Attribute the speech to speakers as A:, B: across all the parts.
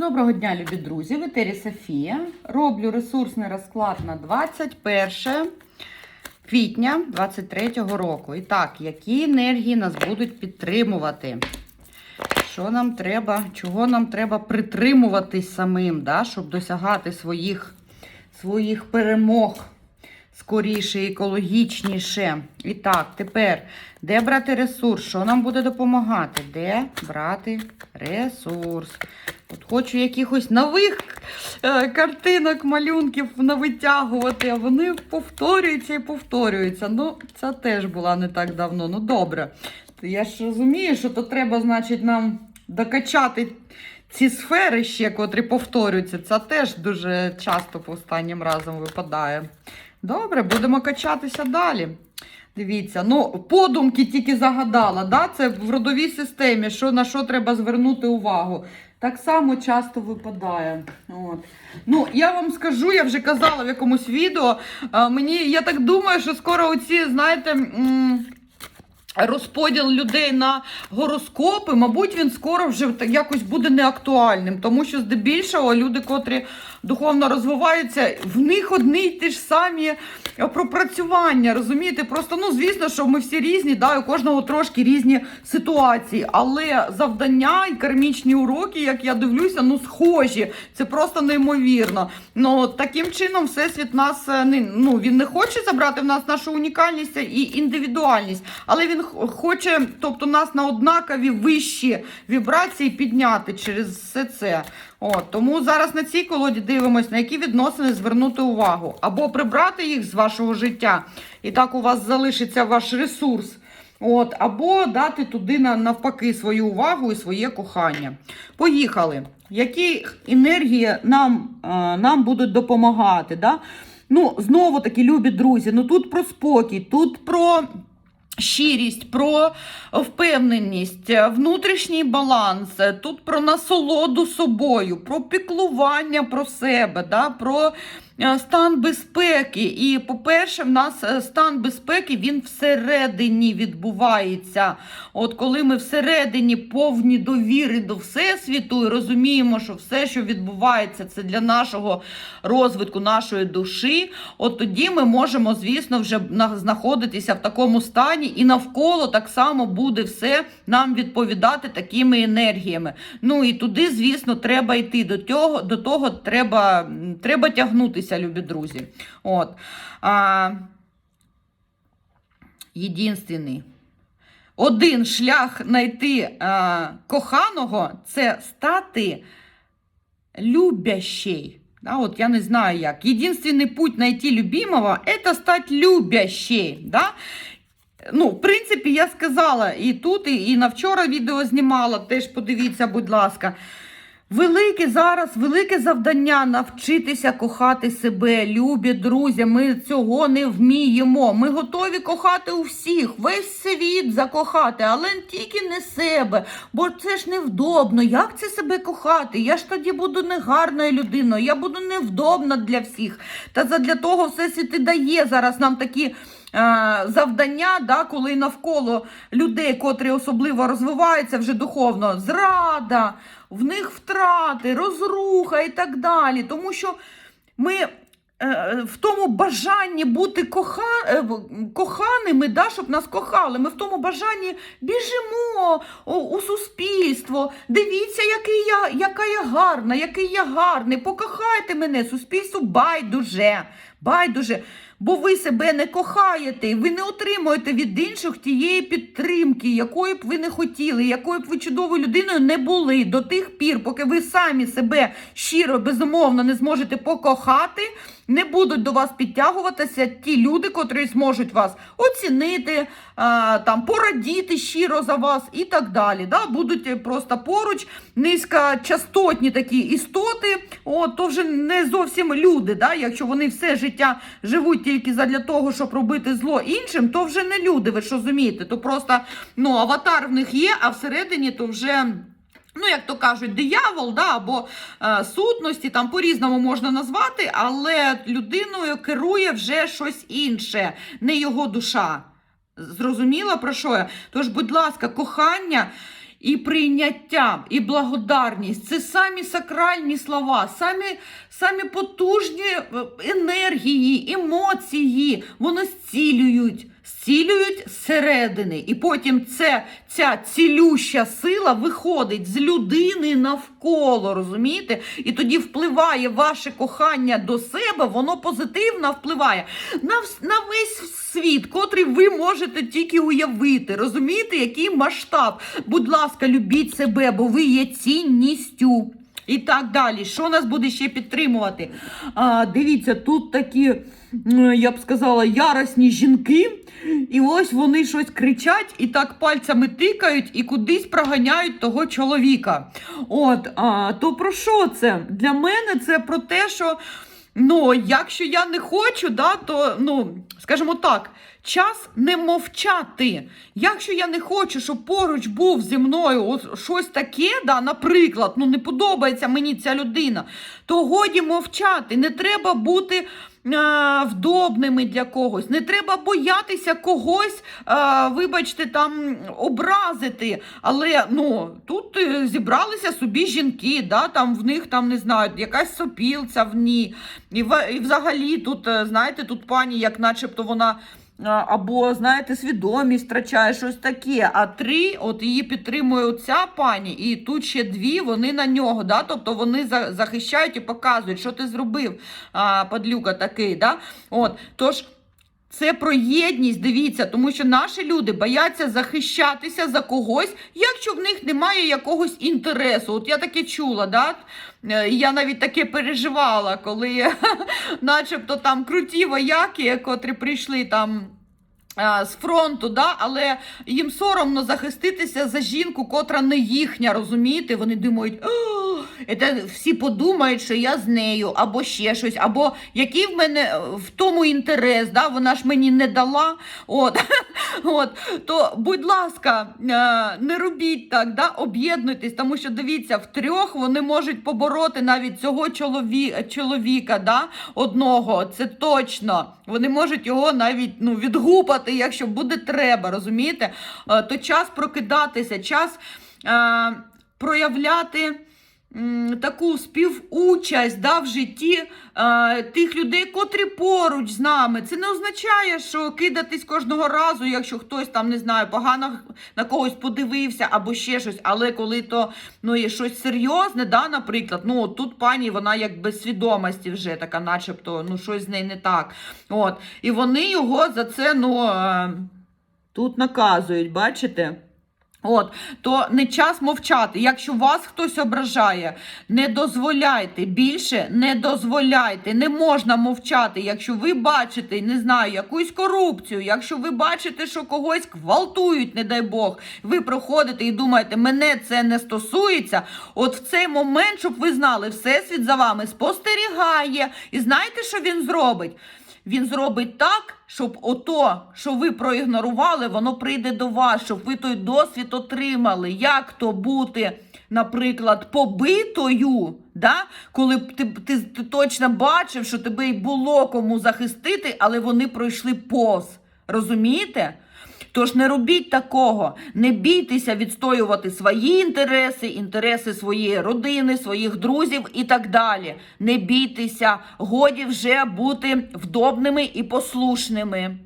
A: Доброго дня, любі друзі! В етері Софія. Роблю ресурсний розклад на 21 квітня 23 року. І так, які енергії нас будуть підтримувати? Що нам треба, чого нам треба притримуватись самим, да, щоб досягати своїх, своїх перемог скоріше, екологічніше. І так, тепер, де брати ресурс? Що нам буде допомагати? Де брати ресурс? От хочу якихось нових е, картинок, малюнків навитягувати, а вони повторюються і повторюються. Ну, це теж була не так давно. Ну, добре. Я ж розумію, що то треба, значить, нам докачати ці сфери ще, котрі повторюються. Це теж дуже часто по останнім разом випадає. Добре, будемо качатися далі. Дивіться, ну, подумки тільки загадала, да? це в родовій системі, що, на що треба звернути увагу. Так само часто випадає. От. Ну, я вам скажу, я вже казала в якомусь відео. Мені, я так думаю, що скоро оці, знаєте. Розподіл людей на гороскопи, мабуть, він скоро вже якось буде неактуальним, тому що здебільшого люди, котрі духовно розвиваються, в них одні й ті ж самі е, пропрацювання. Розумієте? Просто ну звісно, що ми всі різні, да, у кожного трошки різні ситуації, але завдання і кармічні уроки, як я дивлюся, ну схожі. Це просто неймовірно. Ну таким чином, всесвіт нас е, не ну він не хоче забрати в нас нашу унікальність і індивідуальність, але він хоче, тобто нас на однакові вищі вібрації підняти через все це. От, тому зараз на цій колоді дивимось, на які відносини звернути увагу, або прибрати їх з вашого життя, і так у вас залишиться ваш ресурс. От, або дати туди на- навпаки свою увагу і своє кохання. Поїхали. Які енергії нам, е, нам будуть допомагати? Да? Ну, знову таки, любі друзі, ну тут про спокій, тут про щирість, про впевненість, внутрішній баланс, тут про насолоду собою, про піклування про себе, да, про стан безпеки. І, по-перше, в нас е, стан безпеки він всередині відбувається. От коли ми всередині повні довіри до Всесвіту і розуміємо, що все, що відбувається, це для нашого розвитку, нашої душі, от тоді ми можемо, звісно, вже знаходитися в такому стані, і навколо так само буде все нам відповідати такими енергіями. Ну і туди, звісно, треба йти. До того, до того треба, треба тягнутися, любі друзі. От. А, єдинственний. Один шлях знайти а, коханого це стати любящей. Да, от я не знаю як. Єдинственний путь знайти любимого це стати любящей. Да? Ну, в принципі, я сказала і тут, і, і на вчора відео знімала, теж подивіться, будь ласка. Велике зараз, велике завдання навчитися кохати себе, любі друзі. Ми цього не вміємо. Ми готові кохати у всіх, весь світ закохати, але тільки не себе. Бо це ж невдобно. Як це себе кохати? Я ж тоді буду негарною людиною, я буду невдобна для всіх. Та задля того все світ і дає зараз нам такі. Е, Завдання, да, коли навколо людей, котрі особливо розвиваються вже духовно, зрада, в них втрати, розруха і так далі. Тому що ми е, в тому бажанні бути коха, е, коханими, да, щоб нас кохали, ми в тому бажанні біжимо у, суспільство. Дивіться, який я, яка я гарна, який я гарний. Покохайте мене, суспільству байдуже. Байдуже. Бо ви себе не кохаєте, ви не отримуєте від інших тієї підтримки, якої б ви не хотіли, якою б ви чудовою людиною не були до тих пір, поки ви самі себе щиро, безумовно не зможете покохати, не будуть до вас підтягуватися ті люди, котрі зможуть вас оцінити, а, там порадіти щиро за вас і так далі. Да? Будуть просто поруч низькочастотні такі істоти, от, то вже не зовсім люди. Да? Якщо вони все життя живуть тільки задля того, щоб робити зло іншим, то вже не люди, ви ж розумієте. То просто ну, аватар в них є, а всередині то вже. Ну, як то кажуть, диявол, да, або е, сутності, там по-різному можна назвати, але людиною керує вже щось інше, не його душа. Зрозуміла про що я? Тож, будь ласка, кохання і прийняття, і благодарність це самі сакральні слова, самі, самі потужні е, енергії, емоції. Вони зцілюють, зцілюють зсередини. І потім це, ця цілюща сила виходить з людини навколо, розумієте? І тоді впливає ваше кохання до себе, воно позитивно впливає на, на весь світ, котрий ви можете тільки уявити. Розумієте, який масштаб? Будь ласка, любіть себе, бо ви є цінністю. І так далі. Що нас буде ще підтримувати? А, дивіться, тут такі, я б сказала, яросні жінки. І ось вони щось кричать і так пальцями тикають і кудись проганяють того чоловіка. От, а, то про що це? Для мене це про те, що ну, якщо я не хочу, да, то, ну, скажімо так, час не мовчати. Якщо я не хочу, щоб поруч був зі мною щось таке, да, наприклад, ну не подобається мені ця людина, то годі мовчати. Не треба бути а, вдобними для когось, не треба боятися когось, а, вибачте, там образити. Але ну, тут е, зібралися собі жінки, да, там в них там не знаю, якась сопілця в ній. І, і взагалі тут, е, знаєте, тут пані, як начебто вона. Або, знаєте, свідомість втрачає щось таке. А три, от її підтримує оця пані, і тут ще дві, вони на нього. Да? Тобто вони за- захищають і показують, що ти зробив, а, падлюка такий. Да? От, тож. Це про єдність, дивіться, тому що наші люди бояться захищатися за когось, якщо в них немає якогось інтересу. От я таке чула, да? Е, Я навіть таке переживала, коли начебто там круті вояки, котрі прийшли там. З фронту, да, але їм соромно захиститися за жінку, котра не їхня, розумієте? Вони думають, «О, це всі подумають, що я з нею, або ще щось, або який в мене е, в тому інтерес, да, вона ж мені не дала. От, от, то, будь ласка, е, не робіть так, да, об'єднуйтесь, тому що дивіться, в трьох вони можуть побороти навіть цього чолові, чоловіка, да, одного, це точно. Вони можуть його навіть ну, відгупати, якщо буде треба, розумієте? Е, То час прокидатися, час проявляти таку співучасть да, в житті е, тих людей, котрі поруч з нами. Це не означає, що кидатись кожного разу, якщо хтось там не знаю, погано на когось подивився або ще щось. Але коли то ну, є щось серйозне, да, наприклад, ну тут пані вона як без свідомості вже така, начебто, ну щось з нею не так. От. І вони його за це ну, е, тут наказують, бачите? От, то не час мовчати. Якщо вас хтось ображає, не дозволяйте більше не дозволяйте. Не можна мовчати. Якщо ви бачите, не знаю, якусь корупцію, якщо ви бачите, що когось гвалтують, не дай Бог, ви проходите і думаєте, мене це не стосується. От в цей момент, щоб ви знали, всесвіт за вами спостерігає. І знаєте, що він зробить? Він зробить так, щоб ото, що ви проігнорували, воно прийде до вас, щоб ви той досвід отримали. Як то бути, наприклад, побитою, да? коли б ти, ти, ти точно бачив, що тебе й було кому захистити, але вони пройшли повз. Розумієте? Тож не робіть такого, не бійтеся відстоювати свої інтереси, інтереси своєї родини, своїх друзів і так далі. Не бійтеся, годі вже бути вдобними і послушними.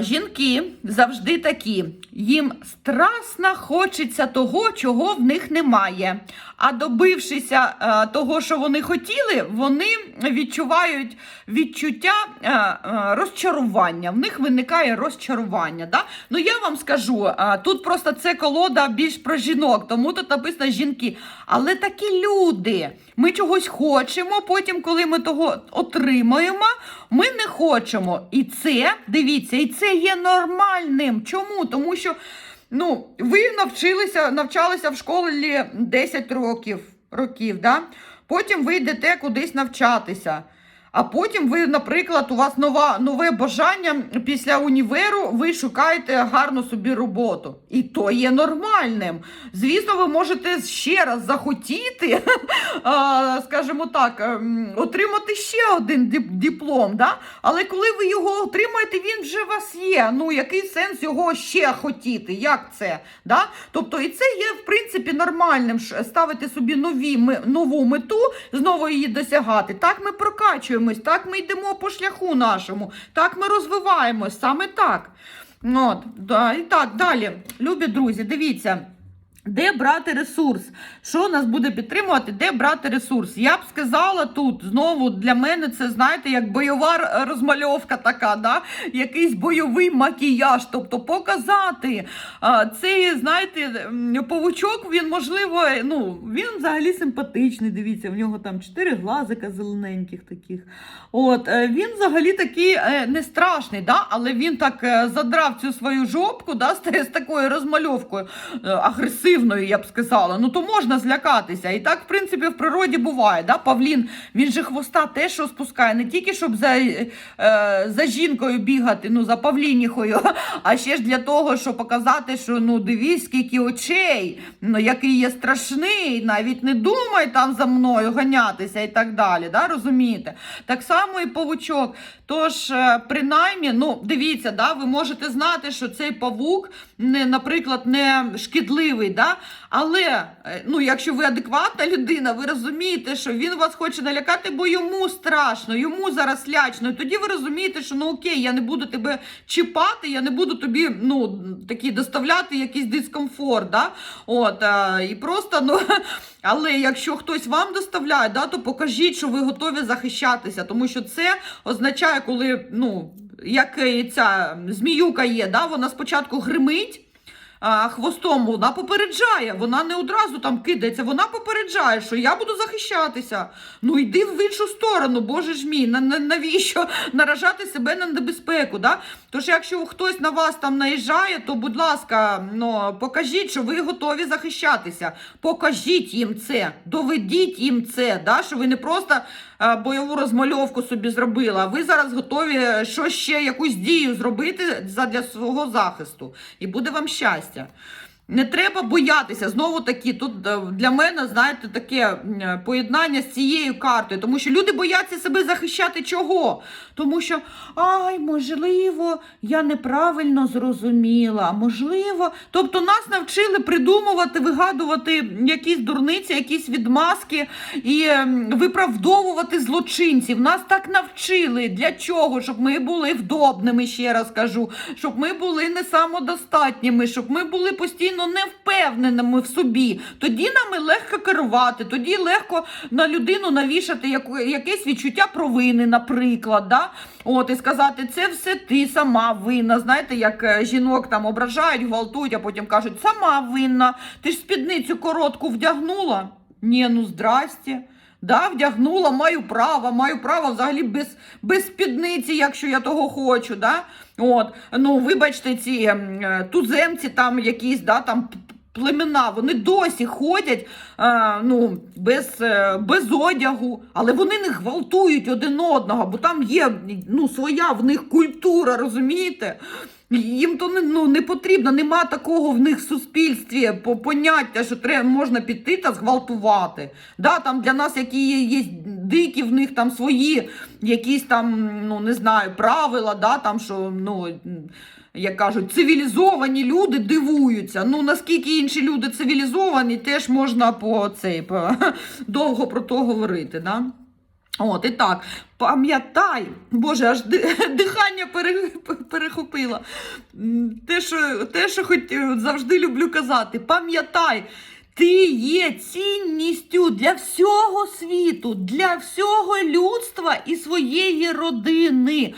A: Жінки завжди такі. Їм страсно хочеться того, чого в них немає. А добившися того, що вони хотіли, вони відчувають відчуття розчарування. В них виникає розчарування. Да? Ну я вам скажу, а, тут просто це колода більш про жінок, тому тут написано жінки. Але такі люди. Ми чогось хочемо, потім, коли ми того отримаємо, ми не хочемо. І це, дивіться, і це є нормальним. Чому? Тому що ну, ви навчилися, навчалися в школі 10 років, років да? потім ви йдете кудись навчатися. А потім ви, наприклад, у вас нова, нове бажання після універу, ви шукаєте гарну собі роботу. І то є нормальним. Звісно, ви можете ще раз захотіти, скажімо так, ем, отримати ще один диплом. Да? Але коли ви його отримаєте, він вже у вас є. Ну, який сенс його ще хотіти? Як це? Да? Тобто, і це є, в принципі, нормальним ставити собі нові, нову мету, знову її досягати. Так ми прокачуємось, так ми йдемо по шляху нашому, так ми розвиваємось, саме так. От, да, і так, далі. Любі друзі, дивіться. Де брати ресурс? Що нас буде підтримувати? Де брати ресурс? Я б сказала тут знову для мене це знаєте як бойова розмальовка така, да? якийсь бойовий макіяж, тобто показати а, цей, знаєте, павучок, він можливо, ну він взагалі симпатичний. Дивіться, в нього там чотири глазика зелененьких таких. От е, він взагалі такий е, не страшний, да? але він так е, задрав цю свою жопку, да, з, такою розмальовкою е, агресивною, я б сказала. Ну то можна злякатися. І так, в принципі, в природі буває. Да? Павлін, він же хвоста теж розпускає, не тільки щоб за, е, за жінкою бігати, ну за павлініхою, а ще ж для того, щоб показати, що ну дивись, скільки очей, ну який є страшний, навіть не думай там за мною ганятися і так далі. Да? Розумієте? Так само і павучок. Тож, е, принаймні, ну дивіться, да, ви можете знати, що цей павук, не, наприклад, не шкідливий, да? Але е, ну, якщо ви адекватна людина, ви розумієте, що він вас хоче налякати, бо йому страшно, йому зараз лячно. І тоді ви розумієте, що ну окей, я не буду тебе чіпати, я не буду тобі ну, такі доставляти якийсь дискомфорт. Да? От, е, і просто, ну, але якщо хтось вам доставляє, да, то покажіть, що ви готові захищатися, тому що це означає, коли ну, як ця зміюка є, да, вона спочатку гримить. Хвостом вона попереджає, вона не одразу там кидається, вона попереджає, що я буду захищатися. Ну йди в іншу сторону, боже ж мій, на, на, навіщо наражати себе на небезпеку? Да? Тож, якщо хтось на вас там наїжджає, то будь ласка, ну, покажіть, що ви готові захищатися. Покажіть їм це, доведіть їм це, да? що ви не просто бойову розмальовку собі зробили, а ви зараз готові що ще якусь дію зробити задля свого захисту. І буде вам щастя. Не треба боятися. Знову таки, тут е, для мене, знаєте, таке поєднання з цією картою, тому що люди бояться себе захищати чого? Тому що, ай, можливо, я неправильно зрозуміла. Можливо, тобто нас навчили придумувати, вигадувати якісь дурниці, якісь відмазки і виправдовувати злочинців. Нас так навчили. Для чого? Щоб ми були вдобними, ще раз кажу, щоб ми були не самодостатніми, щоб ми були постійно невпевненими в собі. Тоді нами легко керувати, тоді легко на людину навішати якесь відчуття провини, наприклад. Да? От, і сказати, це все ти сама винна. Знаєте, як е, жінок там ображають, гвалтують, а потім кажуть, сама винна. Ти ж спідницю коротку вдягнула? Ні, ну здрасте. Да, вдягнула, маю право, маю право взагалі без, без спідниці, якщо я того хочу. Да? От, ну, вибачте, ці е, туземці там якісь, да, там племена, вони досі ходять е, ну, без, е, без одягу, але вони не гвалтують один одного, бо там є ну, своя в них культура, розумієте? Їм то ну, не потрібно, нема такого в них в суспільстві поняття, що треба, можна піти та зґвалтувати. Да, там для нас, які є, є дикі, в них там свої якісь там, ну не знаю, правила, да, там, що, ну, як кажуть, цивілізовані люди дивуються. Ну, наскільки інші люди цивілізовані, теж можна по цей, по, довго про то говорити. Да? От, і так, пам'ятай, Боже, аж дихання пере- перехопило. Те, що, те, що хоч завжди люблю казати, пам'ятай, ти є цінністю для всього світу, для всього людства і своєї родини.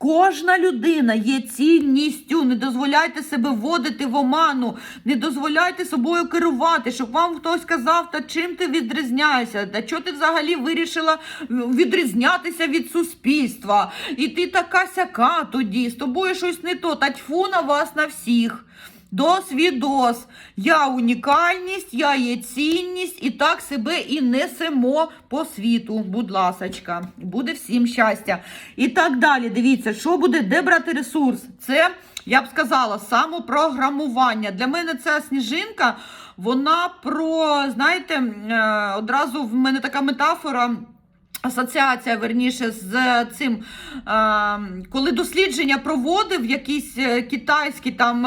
A: Кожна людина є цінністю. Не дозволяйте себе вводити в оману, не дозволяйте собою керувати, щоб вам хтось казав, та чим ти відрізняєшся, та чого ти взагалі вирішила відрізнятися від суспільства. І ти така сяка тоді, з тобою щось не то, та тьфу на вас на всіх. Досвідос. Я унікальність, я є цінність, і так себе і несемо по світу. Будь ласочка, буде всім щастя. І так далі. Дивіться, що буде, де брати ресурс? Це, я б сказала, самопрограмування. Для мене ця сніжинка, вона про, знаєте, е, одразу в мене така метафора. Асоціація, верніше, з цим, е, коли дослідження проводив якийсь е, китайський там.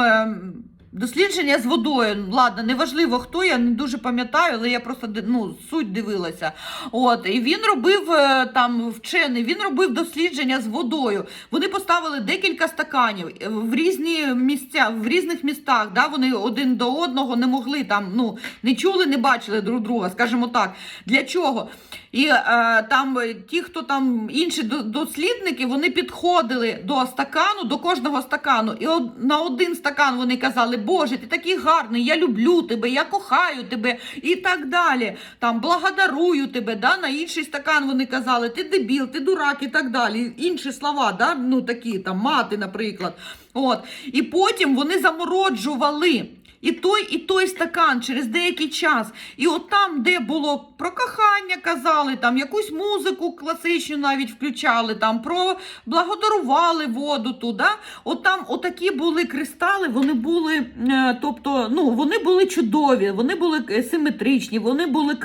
A: Дослідження з водою, ладно, неважливо хто, я не дуже пам'ятаю, але я просто ну, суть дивилася. От, і він робив е, там вчений, він робив дослідження з водою. Вони поставили декілька стаканів е, в різні місця, в різних містах. Да, вони один до одного не могли там, ну не чули, не бачили друг друга, скажімо так. Для чого? І е, там е, ті, хто там інші до- дослідники, вони підходили до стакану, до кожного стакану, і од, на один стакан вони казали, Боже, ти такий гарний, я люблю тебе, я кохаю тебе і так далі. Там благодарую тебе. Да? На інший стакан вони казали, ти дебіл, ти дурак і так далі. Інші слова, да? ну такі там мати, наприклад. От. І потім вони замороджували. І той, і той стакан через деякий час. І от там, де було про кохання, казали, там якусь музику класичну навіть включали, там про благодарували воду туди. От там отакі були кристали, вони були, е, тобто, ну, вони були чудові, вони були е, симетричні, вони були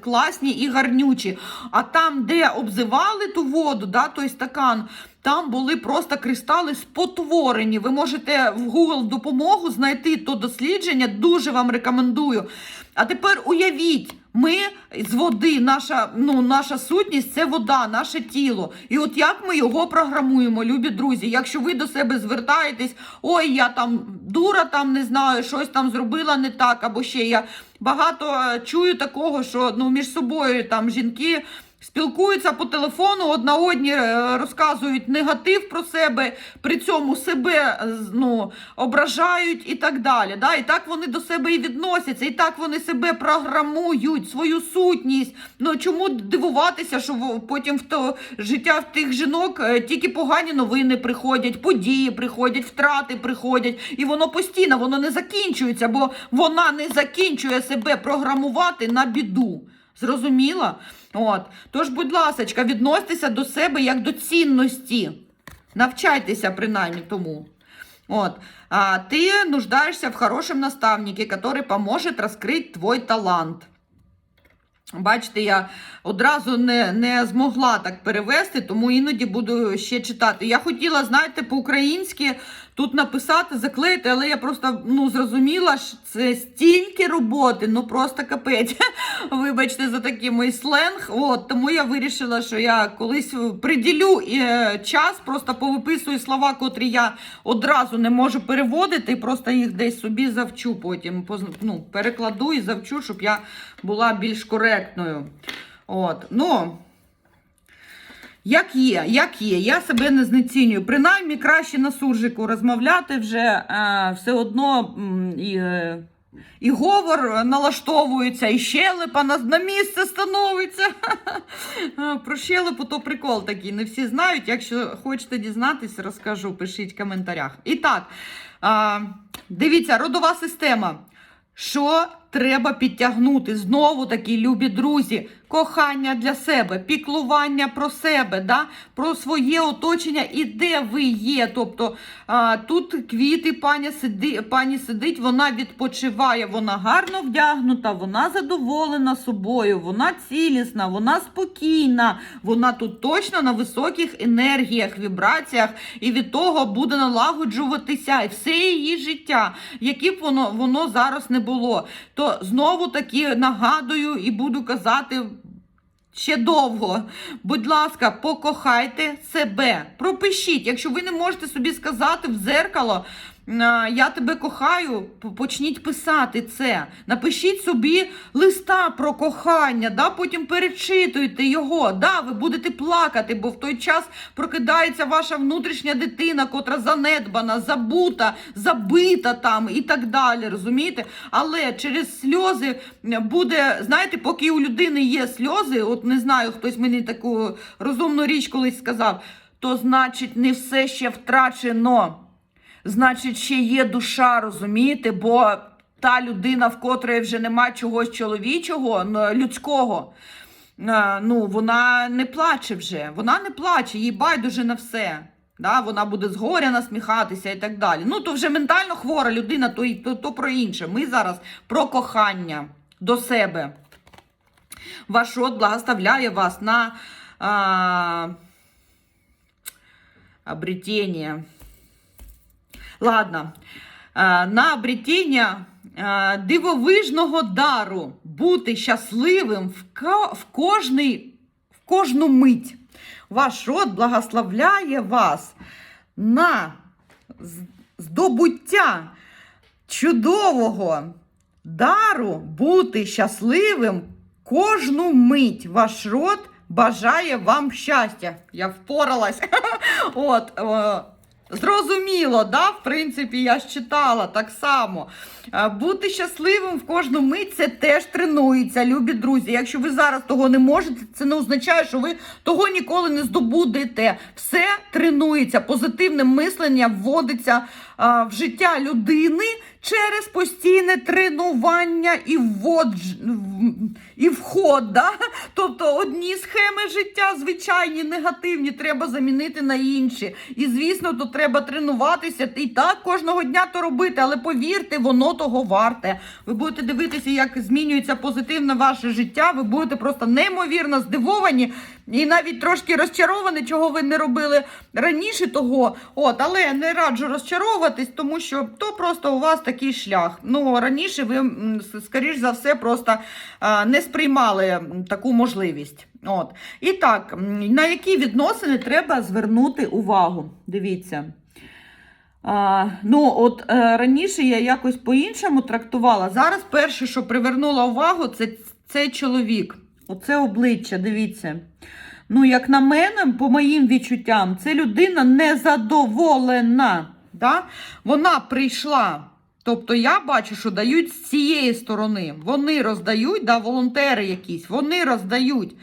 A: класні і гарнючі. А там, де обзивали ту воду, да, той стакан. Там були просто кристали спотворені. Ви можете в Google допомогу знайти то дослідження. Дуже вам рекомендую. А тепер уявіть, ми з води, наша, ну, наша сутність це вода, наше тіло. І от як ми його програмуємо, любі друзі. Якщо ви до себе звертаєтесь, ой, я там дура, там не знаю, щось там зробила не так, або ще я багато е, чую такого, що ну, між собою там жінки. Спілкуються по телефону, одна одні е, розказують негатив про себе, при цьому себе е, ну, ображають і так далі. Да? І так вони до себе і відносяться, і так вони себе програмують, свою сутність. Ну чому дивуватися, що потім в то життя в тих жінок е, тільки погані новини приходять, події приходять, втрати приходять, і воно постійно, воно не закінчується, бо вона не закінчує себе програмувати на біду. Зрозуміла? От. Тож, будь ласка, відносьтеся до себе як до цінності. Навчайтеся принаймні тому. От. А, ти нуждаєшся в хорошем наставнике, который поможет раскрыть твой талант. Бачите, я одразу не, не змогла так перевести, тому іноді буду ще читати. Я хотіла, знаєте, по-українськи тут написати, заклеїти, але я просто ну, зрозуміла, що це стільки роботи, ну просто капець. Вибачте за такий мій сленг. От, тому я вирішила, що я колись приділю е, час, просто повиписую слова, котрі я одразу не можу переводити, і просто їх десь собі завчу потім. Ну, перекладу і завчу, щоб я була більш коректною. От, ну. Як є, як є, я себе не знецінюю. Принаймні краще на суржику розмовляти вже е, все одно і, е, і говор налаштовується, і щелепа на, на місце становиться. Про щелепу то прикол такий. Не всі знають. Якщо хочете дізнатися, розкажу, пишіть в коментарях. І так, а, дивіться, родова система. Що треба підтягнути? Знову таки, любі друзі, кохання для себе, піклування про себе, да? про своє оточення і де ви є. Тобто а, тут квіти, пані, сиди, пані сидить, вона відпочиває, вона гарно вдягнута, вона задоволена собою, вона цілісна, вона спокійна, вона тут точно на високих енергіях, вібраціях, і від того буде налагоджуватися все її життя, яке б воно, воно зараз не було. То знову таки нагадую і буду казати. Ще довго. Будь ласка, покохайте себе. Пропишіть, якщо ви не можете собі сказати в дзеркало, я тебе кохаю, почніть писати це. Напишіть собі листа про кохання, да? потім перечитуйте його. Да, ви будете плакати, бо в той час прокидається ваша внутрішня дитина, котра занедбана, забута, забита там і так далі. Розумієте? Але через сльози буде, знаєте, поки у людини є сльози, от не знаю, хтось мені таку розумну річ колись сказав, то значить не все ще втрачено.
B: Значить, ще є душа, розумієте? Бо та людина, в котрої вже нема чогось чоловічого, людського, ну, вона не плаче вже. Вона не плаче, їй байдуже на все. Да, вона буде згоря насміхатися і так далі. Ну, то вже ментально хвора людина, то, то, то про інше. Ми зараз про кохання до себе. Ваш род благословляє вас на а, обретение. Ладно. На обретіння дивовижного дару бути щасливим в, кожний, в кожну мить. Ваш род благословляє вас на здобуття чудового дару бути щасливим кожну мить. Ваш род бажає вам щастя. Я впоралась. От, зрозуміло, да? В принципі, я ж читала так само. Е, Бути щасливим в кожну мить це теж тренується, любі друзі. Якщо ви зараз того не можете, це не означає, що ви того ніколи не здобудете. Все тренується. Позитивне мислення вводиться в життя людини через постійне тренування і ввод, і вход. Да? Тобто одні схеми життя, звичайні, негативні, треба замінити на інші. І звісно, то треба тренуватися і так кожного дня то робити, але повірте, воно того варте. Ви будете дивитися, як змінюється позитивно ваше життя. Ви будете просто неймовірно здивовані і навіть трошки розчаровані, чого ви не робили раніше того. От, але не раджу розчаровуватись, тому що то просто у вас такий шлях. Ну раніше ви, скоріш за все, просто а, не сприймали таку можливість. От. І так, на які відносини треба звернути увагу? Дивіться. А, ну, от е, раніше я якось по-іншому трактувала. Зараз перше, що привернуло увагу, це цей чоловік. Оце обличчя, дивіться. Ну, як на мене, по моїм відчуттям, це людина незадоволена. Да? Вона прийшла. Тобто я бачу, що дають з цієї сторони. Вони роздають, да, волонтери якісь, вони роздають.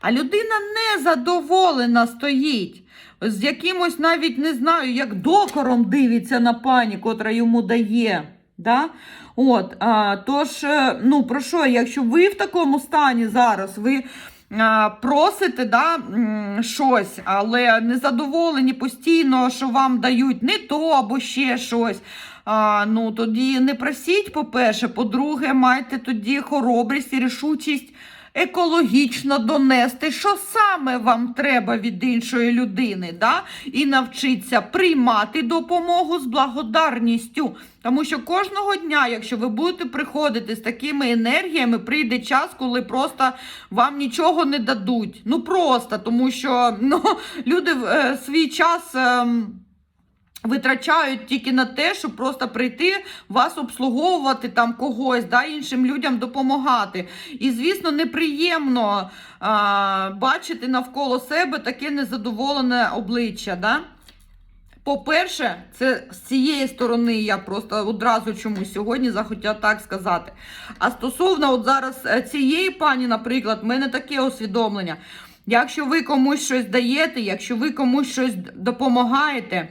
B: А людина незадоволена стоїть. З якимось навіть не знаю, як докором дивиться на пані, котра йому дає. Да? От, а, тож, е, ну про що, якщо ви в такому стані зараз, ви а, просите да, щось, але незадоволені постійно, що вам дають не то або ще щось. А, ну, тоді не просіть, по-перше, по-друге, майте тоді хоробрість і рішучість екологічно донести, що саме вам треба від іншої людини, да? і навчитися приймати допомогу з благодарністю. Тому що кожного дня, якщо ви будете приходити з такими енергіями, прийде час, коли просто вам нічого не дадуть. Ну просто тому що ну, люди е, свій час. ем, Витрачають тільки на те, щоб просто прийти вас обслуговувати там когось, да, іншим людям допомагати. І, звісно, неприємно а, бачити навколо себе таке незадоволене обличчя. Да? По-перше, це з цієї сторони я просто одразу чомусь сьогодні захотіла так сказати. А стосовно от зараз е, цієї пані, наприклад, в мене таке усвідомлення. Якщо ви комусь щось даєте, якщо ви комусь щось допомагаєте,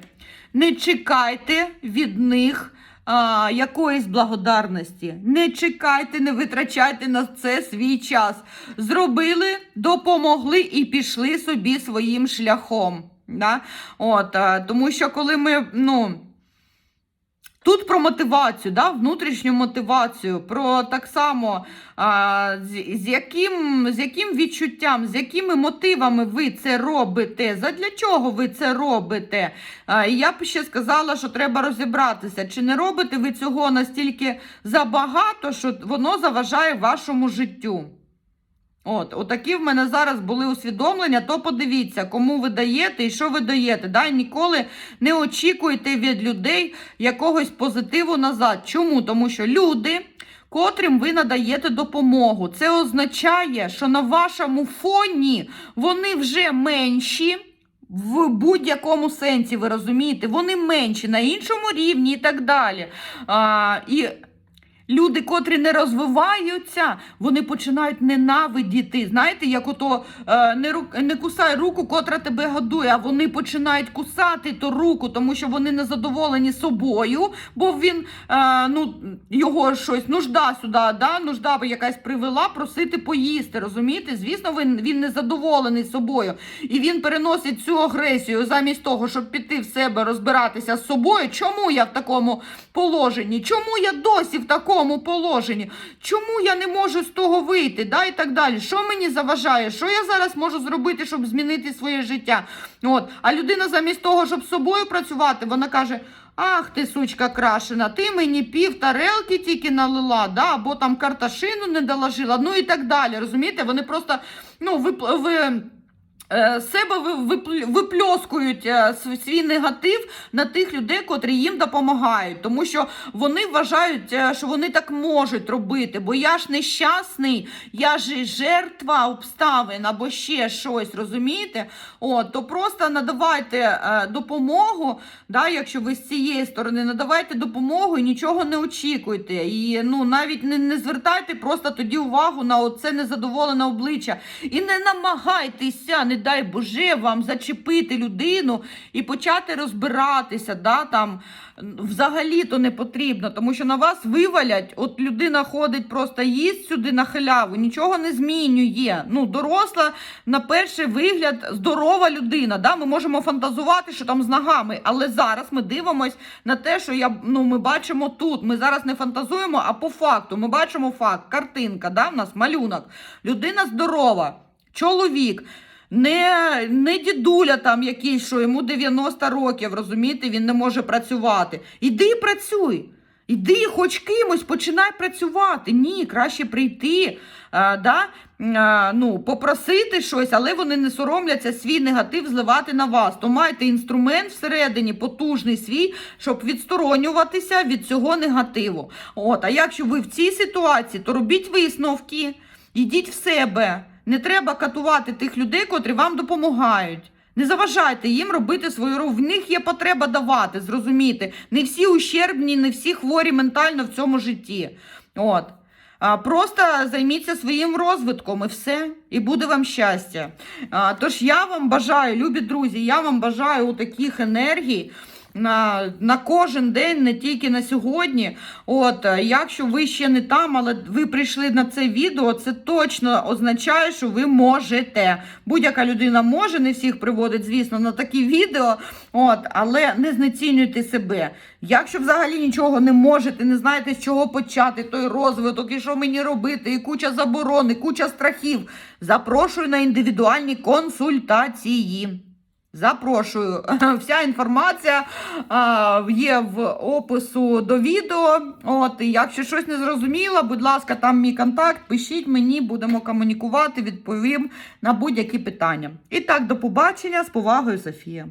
B: не чекайте від них а, якоїсь благодарності. Не чекайте, не витрачайте на це свій час. Зробили, допомогли і пішли собі своїм шляхом. Да? От, а, тому що коли ми, ну. Тут про мотивацію, да, внутрішню мотивацію, про так само а, з, яким, з яким відчуттям, з якими мотивами ви це робите, задля чого ви це робите. А, і я б ще сказала, що треба розібратися, чи не робите ви цього настільки забагато, що воно заважає вашому життю. От, отакі в мене зараз були усвідомлення, то подивіться, кому ви даєте і що ви даєте. Да? Ніколи не очікуйте від людей якогось позитиву назад. Чому? Тому що люди, котрим ви надаєте допомогу, це означає, що на вашому фоні вони вже менші. В будь-якому сенсі, ви розумієте, вони менші на іншому рівні і так далі. А, і Люди, котрі не розвиваються, вони починають ненавидіти. Знаєте, як ото е, не, ру, не кусай руку, котра тебе годує, а вони починають кусати ту руку, тому що вони не задоволені собою, бо він е, ну, його щось нужда сюди, да? нужда якась привела просити поїсти. Розумієте? Звісно, він, він не задоволений собою. І він переносить цю агресію замість того, щоб піти в себе розбиратися з собою. Чому я в такому положенні? Чому я досі в такому положенні? Чому я не можу з того вийти? Да? І так далі. Що мені заважає? Що я зараз можу зробити, щоб змінити своє життя? От. А людина замість того, щоб з собою працювати, вона каже. Ах ти, сучка крашена, ти мені пів тарелки тільки налила, да? або там карташину не доложила, ну і так далі. Розумієте? Вони просто ну, ви, ви, себе ви- випльоскують е, свій негатив на тих людей, котрі їм допомагають. Тому що вони вважають, е, що вони так можуть робити. Бо я ж нещасний, я ж жертва обставин або ще щось, розумієте? От, то просто надавайте е, допомогу, да, якщо ви з цієї сторони, надавайте допомогу і нічого не очікуйте. І ну, навіть не, не звертайте просто тоді увагу на оце незадоволене обличчя. І не намагайтеся, не дай Боже, вам зачепити людину і почати розбиратися. Да, там, взагалі то не потрібно, тому що на вас вивалять, от людина ходить, просто їсть сюди на халяву, нічого не змінює. Ну, доросла, на перший вигляд, здорова людина. Да? Ми можемо фантазувати, що там з ногами, але зараз ми дивимось на те, що я, ну, ми бачимо тут. Ми зараз не фантазуємо, а по факту. Ми бачимо факт, картинка, да? в нас малюнок. Людина здорова, чоловік. Не, не дідуля там якийсь, що йому 90 років, розумієте, він не може працювати. Іди і працюй. Іди, хоч кимось, починай працювати. Ні, краще прийти, а, да, а, ну, попросити щось, але вони не соромляться свій негатив зливати на вас. То майте інструмент всередині, потужний свій, щоб відсторонюватися від цього негативу. От, а якщо ви в цій ситуації, то робіть висновки, йдіть в себе. Не треба катувати тих людей, котрі вам допомагають. Не заважайте їм робити свою роботу. В них є потреба давати, зрозуміти. Не всі ущербні, не всі хворі ментально в цьому житті. От. Просто займіться своїм розвитком і все, і буде вам щастя. Тож я вам бажаю, любі друзі, я вам бажаю таких енергій. На, на кожен день, не тільки на сьогодні. От, е, якщо ви ще не там, але ви прийшли на це відео, це точно означає, що ви можете. Будь-яка людина може, не всіх приводить, звісно, на такі відео, от, але не знецінюйте себе. Якщо взагалі нічого не можете, не знаєте, з чого почати, той розвиток, і що мені робити, і куча заборон, і куча страхів, запрошую на індивідуальні консультації. Запрошую. Вся інформація є в опису до відео. От, якщо щось не зрозуміло, будь ласка, там мій контакт, пишіть мені, будемо комунікувати, відповім на будь-які питання. І так, до побачення з повагою, Софія.